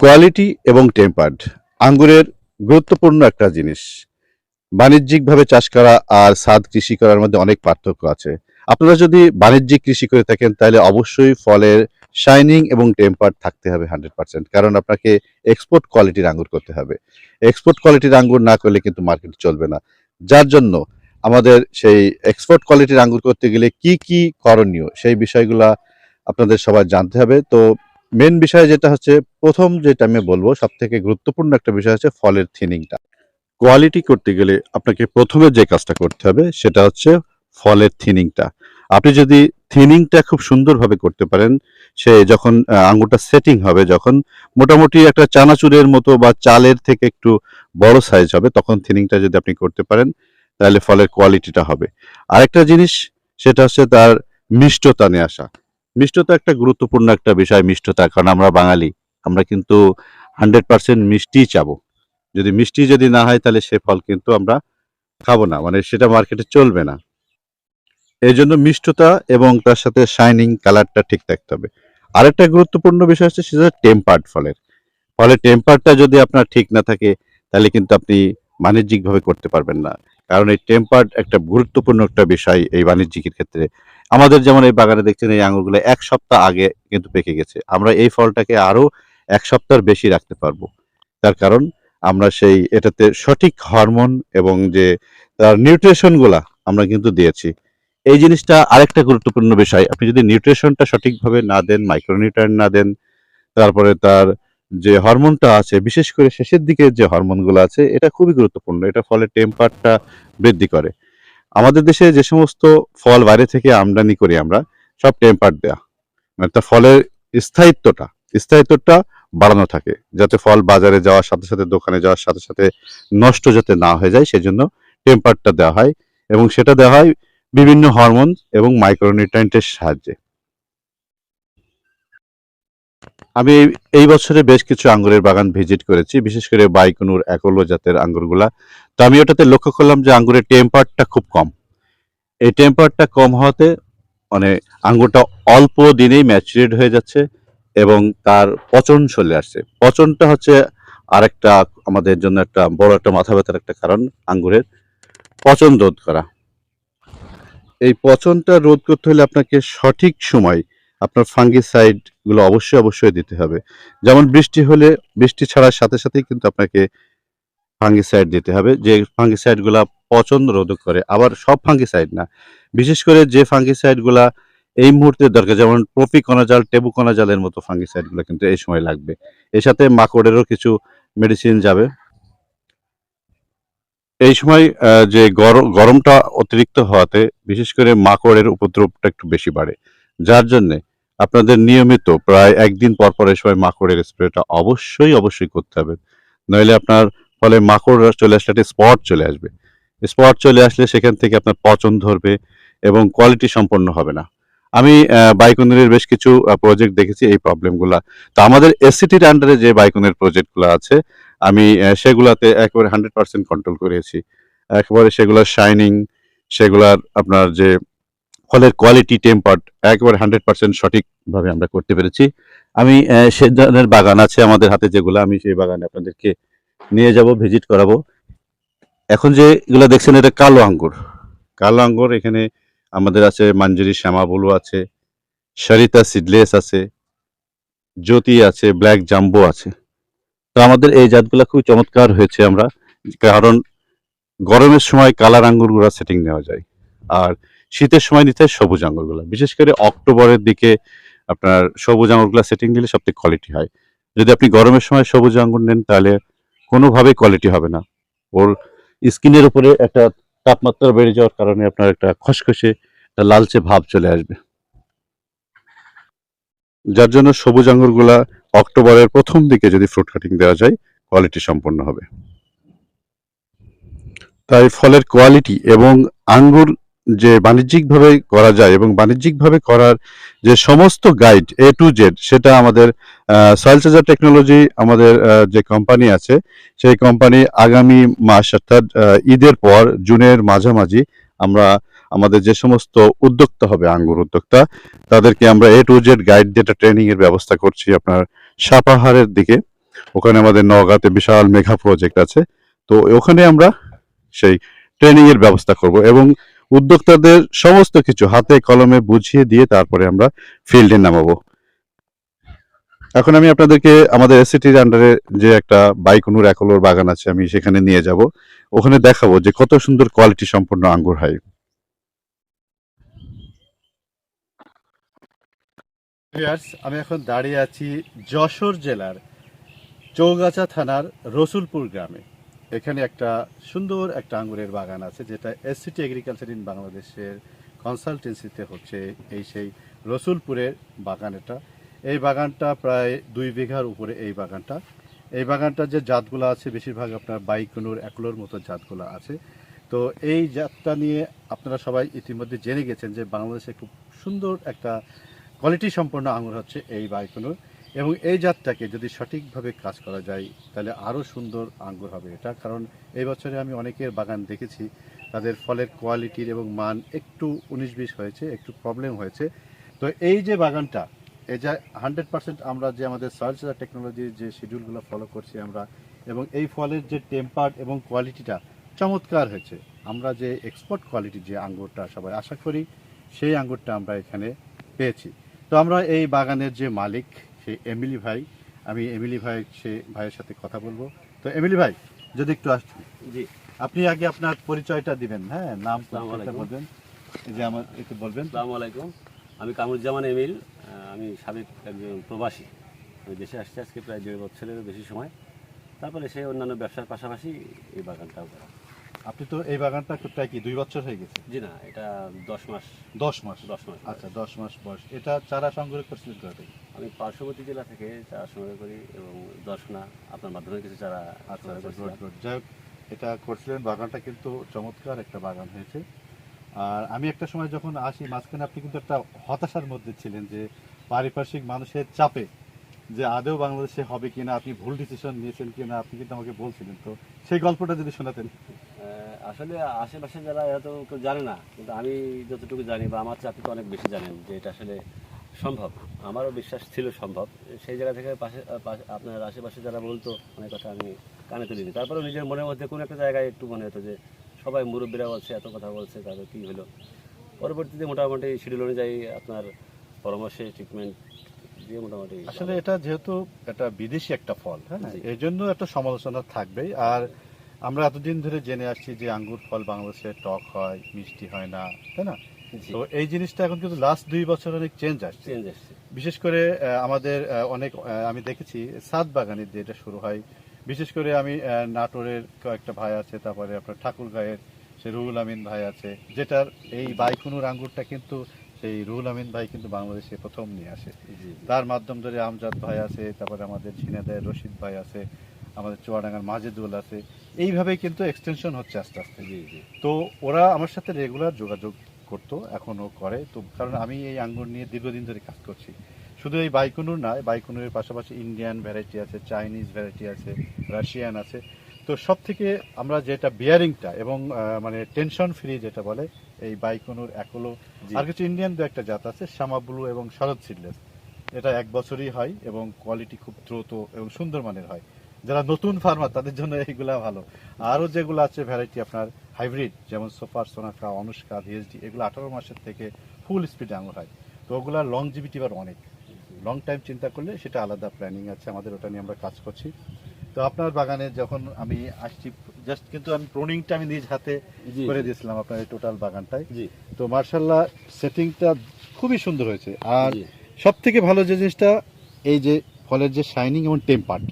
Quality এবং tempered, আঙ্গুরের গুরুত্বপূর্ণ একটা জিনিস। বাণিজ্যিকভাবে চাষ করা আর সাদ কৃষি করার মধ্যে অনেক পার্থক্য আছে। আপনারা যদি বাণিজ্যিক কৃষি করে থাকেন, তাহলে অবশ্যই ফলের শাইনিং এবং টেম্পার থাকতে হবে হান্ড্রেড পার্সেন্ট, কারণ আপনাকে এক্সপোর্ট কোয়ালিটির আঙ্গুর করতে হবে। এক্সপোর্ট কোয়ালিটির আঙ্গুর না করলে কিন্তু মার্কেট চলবে না। যার জন্য আমাদের সেই এক্সপোর্ট কোয়ালিটির আঙ্গুর করতে গেলে কি কি করণীয়, সেই বিষয়গুলা আপনাদের সবাই জানতে হবে। তো মেন বিষয় যেটা হচ্ছে, প্রথম যেটা আমি বলব সব থেকে গুরুত্বপূর্ণ একটা বিষয় হচ্ছে ফলের থিনিংটা। কোয়ালিটি করতে গেলে আপনাকে প্রথমে যে কাজটা করতে হবে, সেটা হচ্ছে ফলের থিনিংটা। আপনি যদি থিনিংটা খুব সুন্দরভাবে করতে পারেন, সে যখন আঙুরটা সেটিং হবে, যখন মোটামুটি একটা চানাচুরের মতো বা চালের থেকে একটু বড় সাইজ হবে, তখন থিনিংটা যদি আপনি করতে পারেন, তাহলে ফলের কোয়ালিটিটা হবে। আরেকটা জিনিস, সেটা হচ্ছে তার মিষ্টতা নিয়ে আসা। মিষ্টতা একটা গুরুত্বপূর্ণ একটা বিষয় মিষ্টতা, কারণ আমরা বাঙালি, আমরা কিন্তু হান্ড্রেড পার্সেন্ট মিষ্টি চাবো। যদি মিষ্টি যদি না হয় তাহলে সে ফল কিন্তু আমরা খাব না মানে সেটা মার্কেটে চলবে না। এই জন্য মিষ্টতা এবং তার সাথে শাইনিং কালারটা ঠিক থাকতে হবে। আরেকটা গুরুত্বপূর্ণ বিষয় হচ্ছে সেটা টেম্পার্ড ফলের। ফলের টেম্পারটা যদি আপনার ঠিক না থাকে, তাহলে কিন্তু আপনি বাণিজ্যিকভাবে করতে পারবেন না। কারণ এই টেম্পার্ড একটা গুরুত্বপূর্ণ একটা বিষয় এই বাণিজ্যিকের ক্ষেত্রে। আমাদের যেমন এই বাগানে দেখছেন এই আঙুরগুলো এক সপ্তাহ আগে কিন্তু পেকে গেছে। আমরা এই ফলটাকে আরও এক সপ্তাহের বেশি রাখতে পারব। তার কারণ আমরা সেই এটাতে সঠিক হরমোন এবং যে তার নিউট্রিশনগুলা আমরা কিন্তু দিয়েছি। এই জিনিসটা আরেকটা গুরুত্বপূর্ণ বিষয়, আপনি যদি নিউট্রিশনটা সঠিকভাবে না দেন, মাইক্রোনিউট্রিয়েন্ট না দেন, তারপরে তার যে হরমোনটা আছে, বিশেষ করে শেষের দিকে যে হরমোনগুলো আছে, এটা খুবই গুরুত্বপূর্ণ। এটা ফলে টেম্পারটা বৃদ্ধি করে। আমাদের দেশে যে সমস্ত ফল বাইরে থেকে আমদানি করি আমরা, সব টেম্পার দেয়া। মানে তার ফলের স্থায়িত্বটা স্থায়িত্বটা বাড়ানো থাকে, যাতে ফল বাজারে যাওয়ার সাথে সাথে, দোকানে যাওয়ার সাথে সাথে নষ্ট যাতে না হয়ে যায়, সেজন্য টেম্পারটা দেওয়া হয় এবং সেটা দেওয়া হয় বিভিন্ন হরমোন এবং মাইক্রোনিউট্রেন্টের সাহায্যে। আমি এই- বছরে বেশ কিছু আঙ্গুরের বাগান ভিজিট করেছি, বিশেষ করে বাইকুনুর একলো জাতের আঙ্গুরগুলা। তো আমি ওটাতে লক্ষ্য করলাম যে আঙ্গুরের টেম্পারটা খুব কম। এই টেম্পারটা কম হওয়াতে মানে আঙ্গুরটা অল্প দিনেই ম্যাচুরেট হয়ে যাচ্ছে এবং তার পচন চলে আসছে। পচনটা হচ্ছে আরেকটা আমাদের জন্য একটা বড় একটা মাথা ব্যথার একটা কারণ আঙ্গুরের পচন রোধ করা। এই পচনটা রোধ করতে হলে আপনাকে সঠিক সময় আপনার ফাঙ্গিসাইডগুলো অবশ্যই অবশ্যই দিতে হবে। যেমন বৃষ্টি হলে, বৃষ্টি ছাড়ার সাথে সাথেই কিন্তু আপনাকে ফাঙ্গিসাইড দিতে হবে। যে ফাঙ্গিসাইডগুলা পচন রোধ করে, আবার সব ফাঙ্গিসাইড না। বিশেষ করে যে ফাঙ্গিসাইডগুলা এই মুহূর্তে দরকার, যেমন প্রফিকনাজাল টেবুকনাজালের মতো ফাঙ্গিসাইডগুলো কিন্তু এই সময় লাগবে। এর সাথে মাকড়েরও কিছু মেডিসিন যাবে। এই সময় যে গরম, গরমটা অতিরিক্ত হওয়াতে বিশেষ করে মাকড়ের উপদ্রবটা একটু বেশি বাড়ে। যার জন্য আপনাদের নিয়মিত প্রায় একদিন পর পর এই সময় মাকড়ের স্প্রেটা অবশ্যই অবশ্যই করতে হবে। নইলে আপনার ফলে মাকড় চলে আসলে একটা স্পট চলে আসবে। স্পট চলে আসলে সেখান থেকে আপনার পচন ধরবে এবং কোয়ালিটি সম্পন্ন হবে না। আমি বাইকনের বেশ কিছু প্রজেক্ট দেখেছি এই প্রবলেমগুলা তো আমাদের এসিটির আন্ডারে যে বাইকনের প্রজেক্টগুলো আছে, আমি সেগুলাতে একেবারে হান্ড্রেড পার্সেন্ট কন্ট্রোল করেছি। একেবারে সেগুলার শাইনিং সেগুলার আপনার যে ফলের কোয়ালিটি টেম্পার্ড একেবারে হান্ড্রেড পার্সেন্ট সঠিকভাবে আমরা করতে পেরেছি। আমি সে ধরনের বাগান আছে আমাদের হাতে যেগুলো, আমি সেই বাগানে আপনাদেরকে নিয়ে যাব ভিজিট করাবো। এখন যে এগুলো দেখছেন, এটা কালো আঙ্গুর। কালো আঙ্গুর এখানে আমাদের আছে, মাঞ্জুরি শ্যামাবুলু আছে, সরিতা সিডলেস আছে, জ্যোতি আছে ব্ল্যাক জাম্বো আছে। তো আমাদের এই জাতগুলো খুব চমৎকার হয়েছে আমরা, কারণ গরমের সময় কালার আঙ্গুরগুলো সেটিং নেওয়া যায়। আর শীতের সময় নিতে হয় সবুজ আঙ্গুরগুলো। বিশেষ করে অক্টোবরের দিকে আপনার সবুজ আঙ্গুরগুলো সেটিং দিলে সবথেকে কোয়ালিটি হয়। যদি আপনি গরমের সময় সবুজ আঙ্গুর নেন, তাহলে কোনোভাবেই কোয়ালিটি হবে না। ওর স্কিনের উপরে একটা তাপমাত্রা বেড়ে যাওয়ার কারণে আপনার একটা খসখসে, একটা লালচে ভাব চলে আসবে। যার জন্য সবুজ আঙ্গুরগুলা অক্টোবরের প্রথম দিকে যদি ফ্রুট কাটিং দেওয়া যায় কোয়ালিটি সম্পন্ন হবে। তাই ফলের কোয়ালিটি এবং আঙ্গুর যে বাণিজ্যিকভাবে করা যায় এবং বাণিজ্যিকভাবে করার যে সমস্ত গাইড এ টু জেড সেটা আমাদের সয়েল চার্জার টেকনোলজি আমাদের যে কোম্পানি আছে, সেই কোম্পানি আগামী মাস অর্থাৎ ঈদের পর, জুনের মাঝামাঝি আমরা আমাদের যে সমস্ত উদ্যোক্তা হবে, আঙ্গুর উদ্যোক্তা, তাদেরকে আমরা এ টু জেড গাইড যেটা ট্রেনিং এর ব্যবস্থা করছি আপনার সাপাহারের দিকে। ওখানে আমাদের নওগাঁতে বিশাল মেঘা প্রজেক্ট আছে। তো ওখানে আমরা সেই ট্রেনিং এর ব্যবস্থা করব এবং উদ্যোক্তাদের সমস্ত কিছু হাতে কলমে বুঝিয়ে দিয়ে তারপরে আমরা ফিল্ডে নামাবো। এখন আমি আপনাদেরকে আমাদের এসিটির আন্ডারে যে একটা বাইকুনুর একলোর বাগান আছে, আমি সেখানে নিয়ে যাব। ওখানে দেখাবো যে কত সুন্দর কোয়ালিটি সম্পন্ন আঙ্গুর হয়। আমি এখন দাঁড়িয়ে আছি যশোর জেলার চৌগাছা থানার রসুলপুর গ্রামে। এখানে একটা সুন্দর একটা আঙ্গুরের বাগান আছে, যেটা এসসিটি এগ্রিকালচার ইন বাংলাদেশের কনসালটেন্সিতে হচ্ছে এই সেই রসুলপুরের বাগান এটা। এই বাগানটা প্রায় দুই বিঘার উপরে এই বাগানটা। এই বাগানটার যে জাতগুলো আছে, বেশিরভাগ আপনার বাইকুনুর, একলোর মতো জাতগুলো আছে। তো এই জাতটা নিয়ে আপনারা সবাই ইতিমধ্যে জেনে গেছেন যে বাংলাদেশে খুব সুন্দর একটা কোয়ালিটি সম্পন্ন আঙুর হচ্ছে এই বাইকুনুর। এবং এই জাতটাকে যদি সঠিকভাবে কাজ করা যায়, তাহলে আরও সুন্দর আঙ্গুর হবে এটা। কারণ এই বছরে আমি অনেকের বাগান দেখেছি, তাদের ফলের কোয়ালিটির এবং মান একটু উনিশ বিশ হয়েছে, একটু প্রবলেম হয়েছে। তো এই যে বাগানটা, এই যে হান্ড্রেড পার্সেন্ট আমরা যে আমাদের সয়েল টেকনোলজির যে শিডিউলগুলো ফলো করছি আমরা, এবং এই ফলের যে টেম্পার এবং কোয়ালিটিটা চমৎকার হয়েছে। আমরা যে এক্সপোর্ট কোয়ালিটির যে আঙ্গুরটা সবাই আশা করি, সেই আঙ্গুরটা আমরা এখানে পেয়েছি। তো আমরা এই বাগানের যে মালিক সেই এমিলি ভাই আমি এমিলি ভাই সে ভাইয়ের সাথে কথা বলব। তো এমিলি ভাই যদি একটু আসছেন জি। আপনি আগে আপনার পরিচয়টা দিবেন হ্যাঁ? নাম বলবেন। যে আমার একটু বলবেন। আসসালামু আলাইকুম। আমি কামরুজ্জামান এমিল আমি সাবেক একজন প্রবাসী। আমি দেশে আসছি আজকে প্রায় দেড় বছরেরও বেশি সময়। তারপরে সেই অন্যান্য ব্যবসার পাশাপাশি এই বাগানটাও করা। আপনি তো এই বাগানটা প্রায় কি দুই বছর হয়ে গেছে? জি না এটা দশ মাস। দশ মাস? দশ মাস আচ্ছা দশ মাস বয়স। এটা চারা সংগ্রহ করছিলেন থেকে? আমি পার্শ্ববর্তী জেলা থেকে চারা সংগ্রহ করি এবং দর্শনা আপনার মাধ্যমে কিছু চারা আচ্ছা আচ্ছা। গুড যাই এটা করছিলেন বাগানটা কিন্তু চমৎকার একটা বাগান হয়েছে। আর আমি একটা সময় যখন আসি মাঝখানে আপনি কিন্তু একটা হতাশার মধ্যে ছিলেন যে পারিপার্শ্বিক মানুষের চাপে যে আদৌ বাংলাদেশে হবে কিনা আপনি ভুল ডিসিশন নিয়েছেন কিনা আপনি কিন্তু আমাকে বলছিলেন। তো সেই গল্পটা যদি শোনাতেন। আসলে আশেপাশে যারা এত কেউ জানে না কিন্তু আমি যতটুকু জানি বা আমার চাকরি তো অনেক বেশি জানেন যে এটা আসলে সম্ভব। আমারও বিশ্বাস ছিল সম্ভব। সেই জায়গা থেকে পাশে আপনার আশেপাশে যারা বলতো অনেক কথা আমি কানে তুলিনি। তারপরেও নিজের মনের মধ্যে কোনো একটা জায়গায় একটু মনে হতো যে সবাই মুরব্বীরা বলছে এত কথা বলছে তাদের কী হলো? পরবর্তীতে মোটামুটি শিডিউল অনুযায়ী আপনার পরামর্শে ট্রিটমেন্ট দিয়ে মোটামুটি আসলে এটা যেহেতু একটা বিদেশি একটা ফল হ্যাঁ। এই জন্য একটা সমালোচনা থাকবেই। আর আমরা এতদিন ধরে জেনে আসছি যে আঙ্গুর ফল বাংলাদেশে টক হয় মিষ্টি হয় না তাই না? তো এই জিনিসটা এখন কিন্তু লাস্ট দুই বছর অনেক চেঞ্জ আসছে। চেঞ্জ বিশেষ করে আমাদের অনেক আমি দেখেছি সাত বাগানের যে এটা শুরু হয় বিশেষ করে আমি নাটোরের কয়েকটা ভাই আছে তারপরে আপনার ঠাকুরগাঁয়ের সে রুহুল আমিন ভাই আছে যেটার এই বাইকুনুর আঙ্গুরটা কিন্তু সেই রুহুল আমিন ভাই কিন্তু বাংলাদেশে প্রথম নিয়ে আসে। তার মাধ্যম ধরে আমজাদ ভাই আছে তারপরে আমাদের ঝিনাদের রশিদ ভাই আছে আমাদের চুয়াডাঙ্গার মাজেদুল আছে এইভাবেই কিন্তু এক্সটেনশন হচ্ছে আস্তে আস্তে। জি জি। তো ওরা আমার সাথে রেগুলার যোগাযোগ করতো এখনও করে। তো কারণ আমি এই আঙ্গুর নিয়ে দীর্ঘদিন ধরে কাজ করছি। শুধু এই বাইকুনুর না বাইকুনুরের পাশাপাশি ইন্ডিয়ান ভ্যারাইটি আছে চাইনিজ ভ্যারাইটি আছে রাশিয়ান আছে। তো সব থেকে আমরা যেটা বিয়ারিংটা এবং মানে টেনশন ফ্রি যেটা বলে এই বাইকুনুর একলো আর কিছু ইন্ডিয়ান দু একটা জাত আছে শ্যামা ব্লু এবং শরৎ সিডলেস। এটা এক বছরই হয় এবং কোয়ালিটি খুব দ্রুত এবং সুন্দর মানের হয়। যারা নতুন ফার্মার তাদের জন্য এইগুলা ভালো। আরও যেগুলো আছে ভ্যারাইটি আপনার হাইব্রিড যেমন সোফার সোনাকা অনুষ্কা ভিএসডি এগুলো আঠারো মাসের থেকে ফুল স্পিড আঙুর হয়। তো ওগুলার লংজিভিটি বার অনেক। লং টাইম চিন্তা করলে সেটা আলাদা প্ল্যানিং আছে আমাদের ওটা নিয়ে আমরা কাজ করছি। তো আপনার বাগানে যখন আমি আসছি জাস্ট কিন্তু আমি প্রোনিংটা আমি নিজ হাতে করে দিয়েছিলাম আপনার এই টোটাল বাগানটায়। জি। তো মার্শাল্লাহ সেটিংটা খুবই সুন্দর হয়েছে। আর সব থেকে ভালো যে জিনিসটা এই যে ফলের যে শাইনিং এবং টেম্পার্ট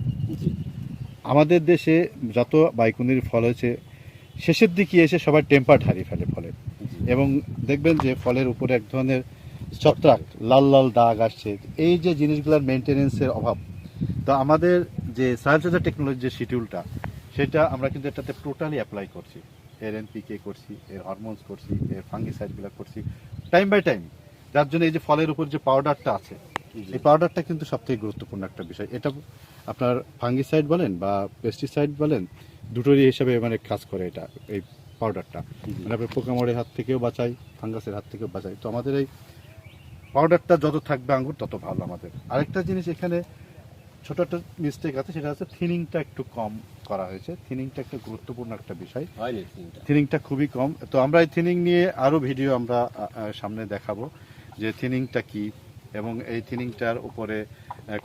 আমাদের দেশে যত বাইকুনির ফল হয়েছে শেষের দিকে এসে সবাই টেম্পার্ট হারিয়ে ফেলে ফলের জি। এবং দেখবেন যে ফলের উপরে এক ধরনের ছত্রাক লাল লাল দাগ আসছে। এই যে জিনিসগুলোর মেনটেনেন্সের অভাব তো আমাদের যে সায়েন্স টেকনোলজি যে শিডিউলটা সেটা আমরা কিন্তু এটাতে টোটালি অ্যাপ্লাই করছি। এর এনপিকে করছি এর হরমোনস করছি এর ফাঙ্গিসাইডগুলো করছি টাইম বাই টাইম যার জন্য এই যে ফলের উপর যে পাউডারটা আছে এই পাউডারটা কিন্তু সবথেকে গুরুত্বপূর্ণ একটা বিষয়। এটা আপনার ফাঙ্গিসাইড বলেন বা পেস্টিসাইড বলেন দুটোরই হিসাবে মানে কাজ করে এটা এই পাউডারটা মানে আপনার পোকামারের হাত থেকেও বাঁচাই ফাঙ্গাসের হাত থেকেও বাঁচাই। তো আমাদের এই পাউডারটা যত থাকবে আঙ্গুর তত ভালো আমাদের। আরেকটা জিনিস এখানে ছোট একটা মিস্টেক আছে সেটা হচ্ছে থিনিংটা একটু কম করা হয়েছে। থিনিংটা একটা গুরুত্বপূর্ণ একটা বিষয়। থিনিংটা খুবই কম। তো আমরা এই থিনিং নিয়ে আরও ভিডিও আমরা সামনে দেখাবো যে থিনিংটা কি। এবং এই থিনিংটার উপরে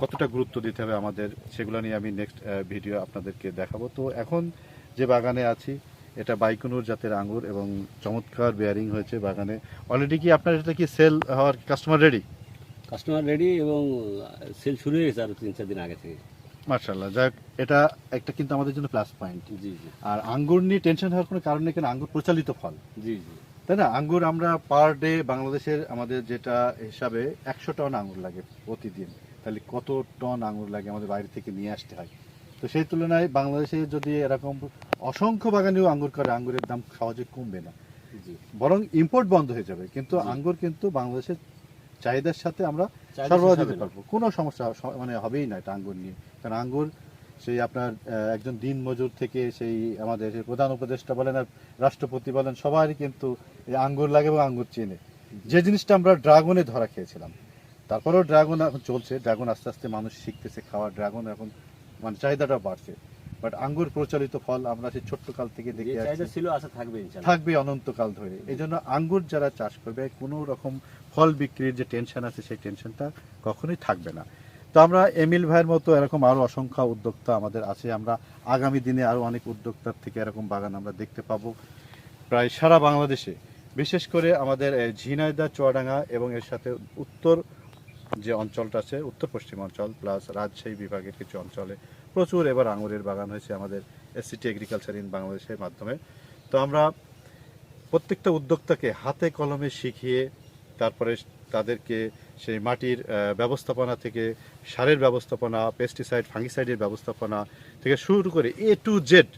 কতটা গুরুত্ব দিতে হবে আমাদের সেগুলো নিয়ে আমি নেক্সট ভিডিও আপনাদেরকে দেখাবো। তো এখন যে বাগানে আছি এটা বাইকুনুর জাতের আঙ্গুর এবং চমৎকার বেয়ারিং হয়েছে বাগানে। অলরেডি কি আপনার এটা কি সেল হওয়ার কাস্টমার রেডি কাস্টমার রেডি এবং সেল শুরু হয়ে গেছে আরও তিন চার দিন আগে থেকে। মার্শাল্লাহ যাক এটা একটা কিন্তু আমাদের জন্য প্লাস পয়েন্ট জি জি। আর আঙ্গুর নিয়ে টেনশন হওয়ার কোনো কারণ নেই কেন আঙ্গুর প্রচলিত ফল। জি জি। তাই না? আঙ্গুর আমরা পার ডে বাংলাদেশের আমাদের যেটা হিসাবে একশো টন আঙ্গুর লাগে প্রতিদিন। তাহলে কত টন আঙুর লাগে আমাদের বাইরে থেকে নিয়ে আসতে হয়? তো সেই তুলনায় বাংলাদেশে যদি এরকম অসংখ্য বাগানেও আঙ্গুর করে আঙ্গুরের দাম সহজে কমবে না। বরং ইম্পোর্ট বন্ধ হয়ে যাবে। কিন্তু আঙ্গুর কিন্তু বাংলাদেশের চাহিদার সাথে আমরা সরবরাহ দিতে পারব। কোনো সমস্যা মানে হবেই না এটা আঙ্গুর নিয়ে। কারণ আঙ্গুর সেই আপনার একজন দিন মজুর থেকে সেই আমাদের প্রধান উপদেষ্টা বলেন আর রাষ্ট্রপতি বলেন সবারই কিন্তু এই আঙ্গুর লাগে এবং আঙ্গুর চেনে। যে জিনিসটা আমরা ড্রাগনে ধরা খেয়েছিলাম তারপরেও ড্রাগন এখন চলছে ড্রাগন আস্তে আস্তে মানুষ শিখতেছে খাওয়া ড্রাগন এখন মানে চাহিদাটা বাড়ছে। বাট আঙ্গুর প্রচলিত ফল আমরা সেই ছোট্ট কাল থেকে দেখে ছিল আশা থাকবে থাকবে অনন্তকাল ধরে। এই জন্য আঙ্গুর যারা চাষ করবে কোনো রকম ফল বিক্রির যে টেনশন আছে সেই টেনশনটা কখনোই থাকবে না। তো আমরা এমিল ভাইয়ের মতো এরকম আরও অসংখ্য উদ্যোক্তা আমাদের আছে। আমরা আগামী দিনে আরও অনেক উদ্যোক্তার থেকে এরকম বাগান আমরা দেখতে পাবো। প্রায় সারা বাংলাদেশে, বিশেষ করে আমাদের এই ঝিনাইদহ, চুয়াডাঙ্গা এবং এর সাথে উত্তর যে অঞ্চলটা আছে, উত্তর পশ্চিম অঞ্চল প্লাস রাজশাহী বিভাগের কিছু অঞ্চলে প্রচুর এবার আঙুরের বাগান হয়েছে আমাদের এসসিটি এগ্রিকালচার ইন বাংলাদেশের মাধ্যমে। তো আমরা প্রত্যেকটা উদ্যোক্তাকে হাতে কলমে শিখিয়ে তারপরে তাদেরকে সেই মাটির ব্যবস্থাপনা থেকে সারের ব্যবস্থাপনা পেস্টিসাইড ফাঙ্গিসাইডের ব্যবস্থাপনা থেকে শুরু করে এ টু জেড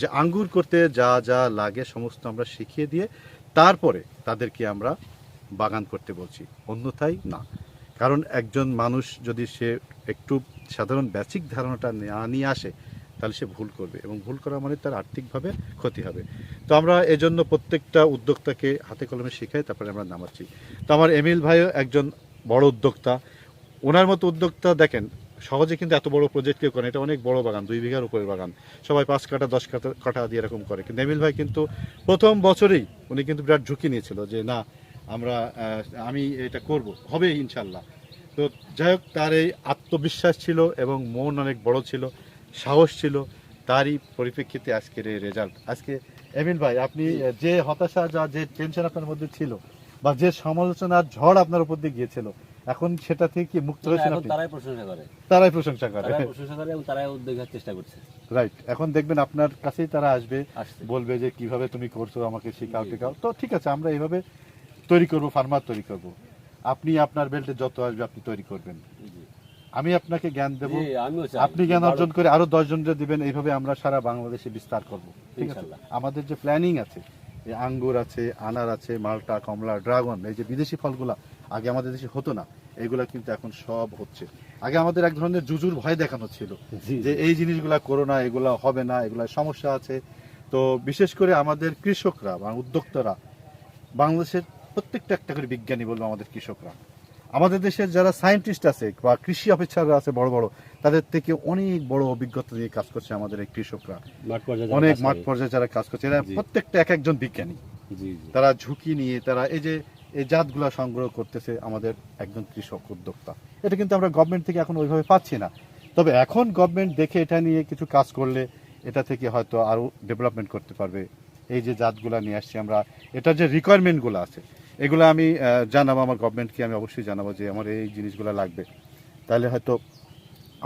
যে আঙ্গুর করতে যা যা লাগে সমস্ত আমরা শিখিয়ে দিয়ে তারপরে তাদেরকে আমরা বাগান করতে বলছি। অন্যথায় না। কারণ একজন মানুষ যদি সে একটু সাধারণ বেসিক ধারণাটা না নিয়ে আসে, তাহলে সে ভুল করবে এবং ভুল করা মানে তার আর্থিকভাবে ক্ষতি হবে। তো আমরা এজন্য প্রত্যেকটা উদ্যোক্তাকে হাতে কলমে শেখাই, তারপরে আমরা নামাচ্ছি। তো আমার এমিল ভাইও একজন বড় উদ্যোক্তা। ওনার মতো উদ্যোক্তা দেখেন, সহজে কিন্তু এত বড় প্রজেক্ট কেউ করে এটা অনেক বড় বাগান, দুই বিঘার উপরের বাগান। সবাই পাঁচ কাটা, দশ কাটা কাটা দিয়ে এরকম করে। কিন্তু এমিল ভাই কিন্তু প্রথম বছরেই উনি কিন্তু বিরাট ঝুঁকি নিয়েছিল যে, না, আমরা আমি এটা করব, হবে ইনশাল্লাহ তো যাই হোক, তার এই আত্মবিশ্বাস ছিল এবং মন অনেক বড় ছিল, সাহস ছিল। তারই পরিপ্রেক্ষিতে আজকের এই রেজাল্ট আজকে, এমিল ভাই, আপনি যে হতাশা যা, যে টেনশন আপনার মধ্যে ছিল বা যে সমালোচনার ঝড় আপনার উপর দিয়ে গিয়েছিল এখন সেটা থেকে কি মুক্ত হয়েছেন আপনি তারাই প্রশংসা করে। তারাই প্রশংসা করে। তারাই প্রশংসা করে এবং তারাই উদ্যোগ চেষ্টা করছে। রাইট এখন দেখবেন আপনার কাছেই তারা আসবে বলবে যে কীভাবে তুমি করছ আমাকে শেখাও জি, টেখাও তো ঠিক আছে আমরা এইভাবে তৈরি করব ফার্মার তৈরি করব। আপনি আপনার বেল্টে যত আসবে আপনি তৈরি করবেন। আমি আপনাকে জ্ঞান দেব। আপনি জ্ঞান অর্জন করে আরও দশ জনকে দিবেন এইভাবে আমরা সারা বাংলাদেশে বিস্তার করব। ঠিক আছে? আমাদের যে প্ল্যানিং আছে আঙ্গুর আছে আনার আছে মালটা কমলা ড্রাগন এই যে বিদেশি ফলগুলা আগে আমাদের দেশে হতো না এগুলা কিন্তু এখন সব হচ্ছে। আগে আমাদের এক ধরনের জুজুর ভয় দেখানো ছিল যে এই জিনিসগুলা করো না এগুলা হবে না এগুলা সমস্যা আছে। তো বিশেষ করে আমাদের কৃষকরা বা উদ্যোক্তারা বাংলাদেশের প্রত্যেকটা একটা করে বিজ্ঞানী বলব আমাদের কৃষকরা। আমাদের দেশের যারা সায়েন্টিস্ট আছে বা কৃষি অফিসাররা আছে বড় বড় তাদের থেকে অনেক বড় অভিজ্ঞতা নিয়ে কাজ করছে আমাদের এই কৃষকরা। অনেক মাঠ পর্যায়ে যারা কাজ করছে এরা প্রত্যেকটা এক একজন বিজ্ঞানী। তারা ঝুঁকি নিয়ে তারা এই যে এই জাতগুলা সংগ্রহ করতেছে আমাদের একজন কৃষক উদ্যোক্তা। এটা কিন্তু আমরা গভর্নমেন্ট থেকে এখন ওইভাবে পাচ্ছি না। তবে এখন গভর্নমেন্ট দেখে এটা নিয়ে কিছু কাজ করলে এটা থেকে হয়তো আরও ডেভেলপমেন্ট করতে পারবে। এই যে জাতগুলো নিয়ে আসছি আমরা এটার যে রিকোয়ারমেন্টগুলো আছে এগুলো আমি জানাব আমার গভর্নমেন্টকে আমি অবশ্যই জানাব যে আমার এই জিনিসগুলো লাগবে। তাহলে হয়তো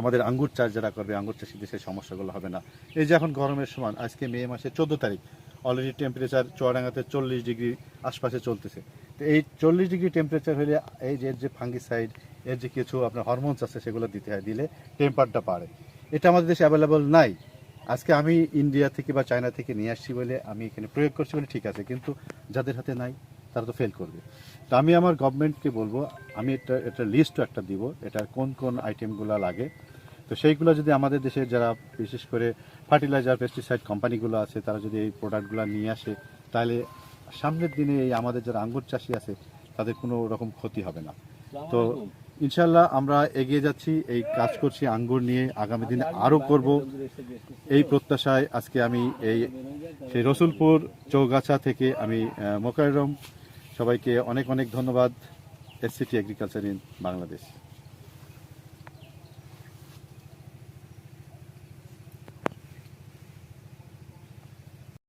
আমাদের আঙ্গুর চাষ যারা করবে, আঙ্গুর চাষিদের সেই সমস্যাগুলো হবে না। এই যে এখন গরমের সময় আজকে মে মাসের চোদ্দ তারিখ অলরেডি টেম্পারেচার চুয়াডাঙ্গাতে চল্লিশ ডিগ্রি আশপাশে চলতেছে। তো এই চল্লিশ ডিগ্রি টেম্পারেচার হলে এই যে, এর যে ফাঙ্গিসাইড এর যে কিছু আপনার হরমোনস আছে সেগুলো দিতে হয়, দিলে টেম্পারটা বাড়ে। এটা আমাদের দেশে অ্যাভেলেবল নাই। আজকে আমি ইন্ডিয়া থেকে বা চায়না থেকে নিয়ে আসছি বলে আমি এখানে প্রয়োগ করছি বলে ঠিক আছে, কিন্তু যাদের হাতে নাই তারা তো ফেল করবে। তো আমি আমার গভর্নমেন্টকে বলব আমি একটা একটা লিস্টও একটা দিব এটার কোন কোন আইটেমগুলো লাগে। তো সেইগুলো যদি আমাদের দেশে যারা বিশেষ করে ফার্টিলাইজার পেস্টিসাইড কোম্পানিগুলো আছে তারা যদি এই প্রোডাক্টগুলো নিয়ে আসে তাহলে সামনের দিনে এই আমাদের যারা আঙ্গুর চাষি আছে তাদের কোনো রকম ক্ষতি হবে না। তো ইনশাল্লাহ আমরা এগিয়ে যাচ্ছি এই কাজ করছি আঙ্গুর নিয়ে আগামী দিনে আরও করব। এই প্রত্যাশায় আজকে আমি এই সেই রসুলপুর চৌগাছা থেকে আমি মোকাররম সবাইকে অনেক অনেক ধন্যবাদ এসসিটি এগ্রিকালচার ইন বাংলাদেশ